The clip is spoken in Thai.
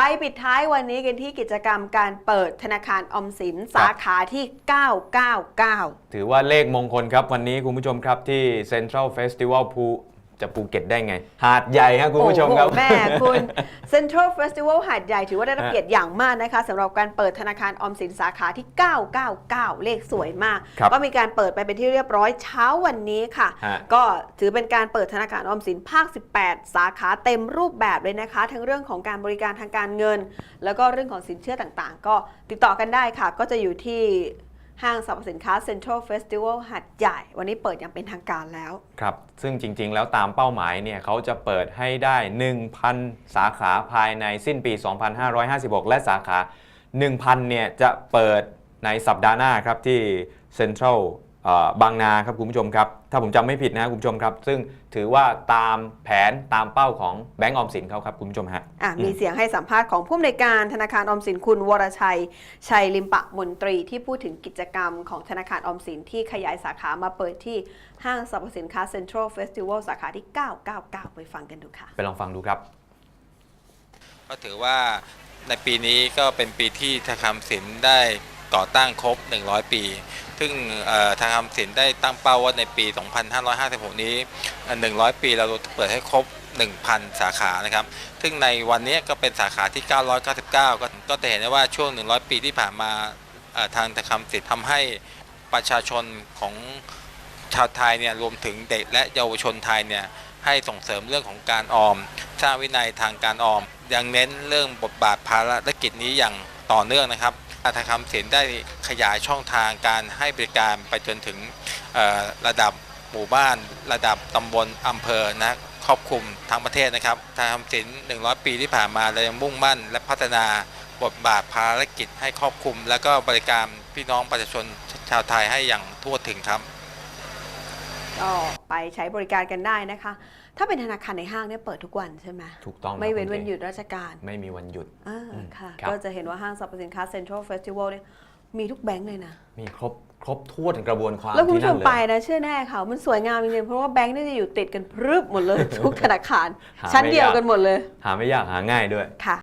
ไปปิดท้ายวันนี้กันที่กิจกรรมการเปิดธนาคารออมสินสาขาที่ 999 ถือว่าเลขมงคลครับวันนี้คุณผู้ชมครับที่ Central Festival ภู จะภูเก็ตได้ไง หาดใหญ่ครับคุณผู้ชมครับ โอ้โหแม่คุณ Central Festival หาดใหญ่ถือว่าได้รับเกียรติอย่างมากนะคะสำหรับการเปิดธนาคารออมสินสาขาที่ 999 เลขสวยมาก ครับก็มีการเปิดไปเป็นที่เรียบร้อยเช้าวันนี้ค่ะ ฮะ ก็ถือเป็นการเปิดธนาคารออมสินภาค 18 สาขาเต็มรูปแบบเลยนะคะ ทั้งเรื่องของการบริการทางการเงิน แล้วก็เรื่องของสินเชื่อต่างๆ ก็ติดต่อกันได้ค่ะ ก็จะอยู่ที่ ห้างสรรพสินค้าเซ็นทรัลเฟสติวัลหัดใหญ่ วันนี้เปิดอย่างเป็นทางการแล้ว ครับ ซึ่งจริง ๆ แล้วตามเป้าหมายเนี่ยเขาจะเปิดให้ได้ 1,000 สาขาภายในสิ้นปี 2556 และสาขา 1,000เนี่ยจะเปิดในสัปดาห์หน้าครับที่เซ็นทรัล บางนาครับคุณผู้ชมครับ ถ้าผมจำไม่ผิดนะครับคุณผู้ชมครับ ซึ่งถือว่าตามแผนตามเป้าของแบงก์ออมสินเขาครับคุณผู้ชมฮะ อะอืมมีเสียงให้สัมภาษณ์ของผู้อำนวยการธนาคารออมสินคุณวรชัย ชัยลิมปะมนตรีที่พูดถึงกิจกรรมของธนาคารออมสินที่ขยายสาขามาเปิดที่ห้างสรรพสินค้า Central Festival สาขาที่ 999 ไปฟังกันดูค่ะ ไปลองฟังดูครับ ก็ถือว่าในปีนี้ก็เป็นปีที่ธนาคารออมสินได้ก่อตั้งครบ 100 ปี ซึ่งเอ่อธนาคารออมสินได้ตั้งเป้าว่าในปี 2556 นี้ 100 ปีเราจะเปิดให้ครบ 1,000 สาขานะครับ ซึ่งในวันนี้ก็เป็นสาขาที่ 999 ก็ก็จะเห็นได้ว่าช่วง 100 ปีที่ผ่านมาทางธนาคารสินทำให้ประชาชนของชาวไทยเนี่ยรวมถึงเด็กและเยาวชนไทยเนี่ยให้ส่งเสริมเรื่องของการออม สร้างวินัยทางการออม ยังเน้นเรื่องบทบาทภารกิจนี้อย่างต่อเนื่องนะครับ ธนาคารออมสินได้ขยายช่องทางการให้บริการไปจนถึงระดับหมู่บ้าน ระดับตำบลอำเภอนะครอบคลุมทั้งประเทศนะครับธนาคารออมสิน100 ปีที่ผ่านมาเรายังมุ่งมั่น และพัฒนาบทบาทภารกิจให้ครอบคลุม และก็บริการพี่น้องประชาชนชาวไทยให้อย่างทั่วถึงครับ ก็ไปใช้บริการกันได้นะคะ ถ้าเป็นธนาคารในห้างเนี่ยเปิดทุกวันใช่ไหมถูกต้องไม่เว้นครับวันหยุดราชการไม่มีวันหยุดอ่าอืมค่ะครับก็จะเห็นว่าห้างสรรพสินค้า Central Festival เนี่ยมีทุกแบงค์เลยนะ มีครบครบถ้วนกระบวนความแล้วคุณที่ผู้ชนั่มนเลไปยนะเชื่อแน่ค่ะ มันสวยงามจริงๆ เพราะว่าแบงค์นี่จะอยู่ติดกันพรึบหมดเลย ทุกธนาคารหาชั้นไม่เดียวยากกันหมดเลย หาไม่ยากหาง่ายด้วยค่ะ